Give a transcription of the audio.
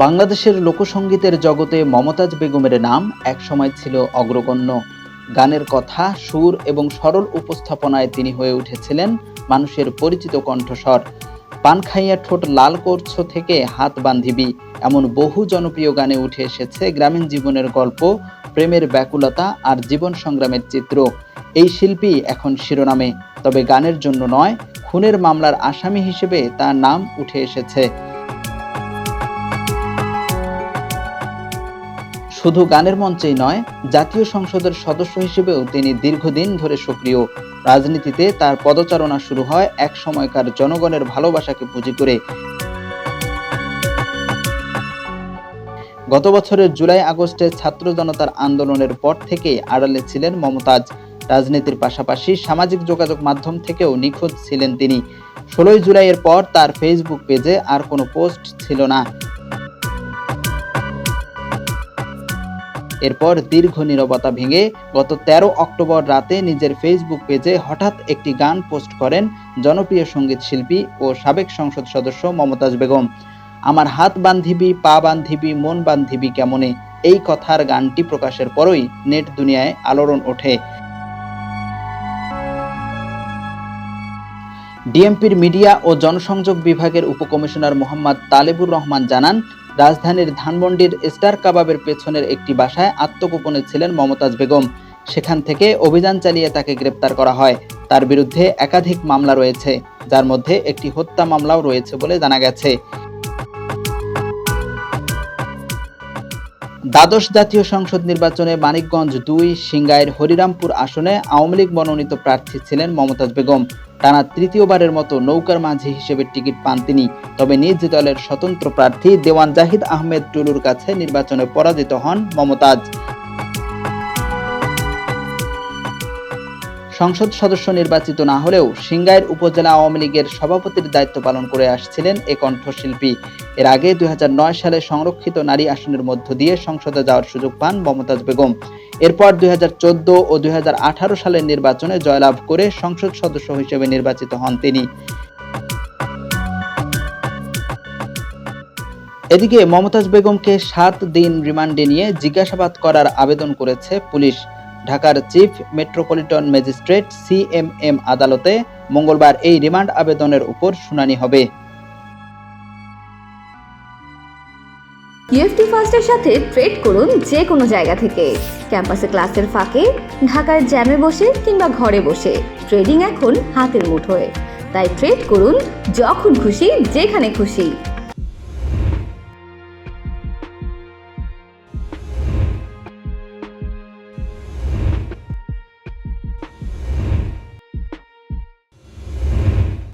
বাংলাদেশের লোকসঙ্গীতের জগতে মমতাজ বেগমের নাম একসময় ছিল অগ্রগণ্য। গানের কথা, সুর এবং সরল উপস্থাপনায় তিনি হয়ে উঠেছিলেন মানুষের পরিচিত কণ্ঠস্বর। পান খাইয়া ঠোঁট লাল করছ থেকে হাত বান্ধিবি, এমন বহু জনপ্রিয় গানে উঠে এসেছে গ্রামীণ জীবনের গল্প, প্রেমের ব্যাকুলতা আর জীবন সংগ্রামের চিত্র। এই শিল্পী এখন শিরোনামে, তবে গানের জন্য নয়, খুনের মামলার আসামি হিসেবে তার নাম উঠে এসেছে। শুধু গানের মঞ্চেই নয়, জাতীয় সংসদের সদস্য হিসেবেও তিনি দীর্ঘদিন ধরে সক্রিয়। রাজনীতিতে তার পদচারণা শুরু হয় এক সময়কার জনগণের ভালোবাসাকে পুঁজি করে। গত বছরের জুলাই আগস্টে ছাত্র জনতার আন্দোলনের পর থেকে আড়ালে ছিলেন মমতাজ। রাজনীতির পাশাপাশি সামাজিক যোগাযোগ মাধ্যম থেকেও নিখোঁজ ছিলেন তিনি। ষোলোই জুলাইয়ের পর তার ফেসবুক পেজে আর কোনো পোস্ট ছিল না। এরপর দীর্ঘ নীরবতা ভেঙে গত তেরো অক্টোবর রাতে নিজের ফেসবুক পেজে হঠাৎ একটি গান পোস্ট করেন জনপ্রিয় সংগীত শিল্পী ও সাবেক সংসদ সদস্য মমতাজ বেগম। আমার হাত বান্ধিবি, পা বান্ধিবি, মন বান্ধিবি কেমনে? এই কথার গানটি প্রকাশের পরই নেট দুনিয়ায় আলোড়ন ওঠে। ডিএমপির মিডিয়া ও জনসংযোগ বিভাগের উপকমিশনার মোহাম্মদ তালেবুর রহমান জানান রাজধানীর ধানমন্ডির স্টার কাবাবের পেছনের একটি বাসায় আত্মগোপনে ছিলেন মমতাজ বেগম। সেখান থেকে অভিযান চালিয়ে তাকে গ্রেপ্তার করা হয়। তার বিরুদ্ধে একাধিক মামলা রয়েছে, যার মধ্যে একটি হত্যা মামলাও রয়েছে বলে জানা গেছে। দ্বাদশ জাতীয় সংসদ নির্বাচনে মানিকগঞ্জ দুই, সিঙ্গাইয়ের হরিরামপুর আসনে আওয়ামী লীগ মনোনীত প্রার্থী ছিলেন মমতাজ বেগম। টানা তৃতীয়বারের মতো নৌকার মাঝি হিসেবে টিকিট পান তিনি। তবে নিজ দলের স্বতন্ত্র প্রার্থী দেওয়ান জাহিদ আহমেদ টুলুর কাছে নির্বাচনে পরাজিত হন মমতাজ। সংসদ সদস্য নির্বাচিত না হলেও সিংগাইর উপজেলা আওয়ামী লীগের সভাপতির দায়িত্ব পালন করে আসছিলেন এ কণ্ঠশিল্পী। এর আগে দুই সালে সংরক্ষিত নারী আসনের মধ্য দিয়ে সংসদে যাওয়ার সুযোগ পান মমতাজ বেগম। এরপর দুই ও দুই সালের নির্বাচনে জয়লাভ করে সংসদ সদস্য হিসেবে নির্বাচিত হন তিনি। এদিকে মমতাজ বেগমকে সাত দিন রিমান্ডে নিয়ে জিজ্ঞাসাবাদ করার আবেদন করেছে পুলিশ। ঢাকার চিফ মেট্রোপলিটন ম্যাজিস্ট্রেট সিএমএম আদালতে মঙ্গলবার এই রিমান্ড আবেদনের উপর শুনানি হবে। ইউএফটি ফার্স্টের সাথে ট্রেড করুন যে কোনো জায়গা থেকে। ক্যাম্পাসে ক্লাসের ফাঁকে, ঢাকার জ্যামে বসে কিংবা ঘরে বসে, ট্রেডিং এখন হাতের মুঠোয়। তাই ট্রেড করুন যখন খুশি, যেখানে খুশি।